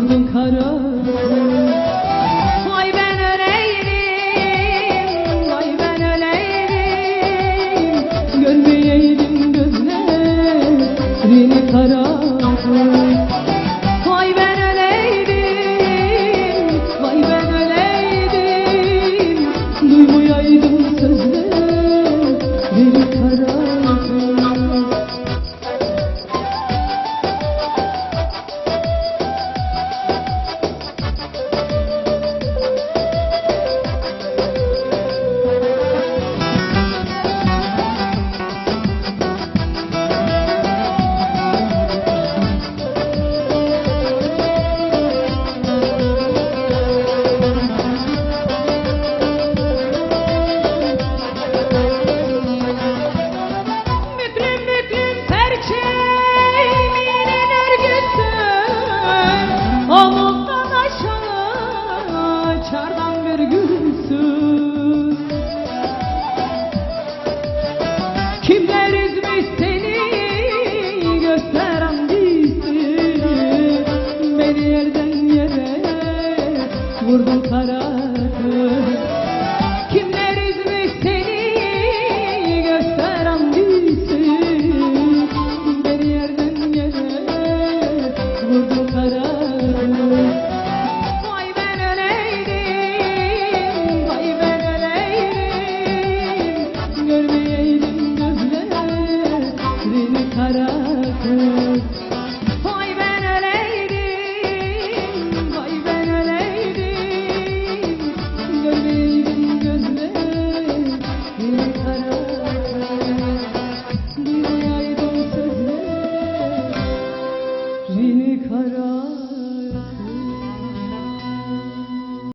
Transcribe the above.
vurdun kararı Vay ben öleydim, vay ben öleydim. Görmeyeydim gözlerini kararı Duymayaydım sözleri kara. vurdum kararı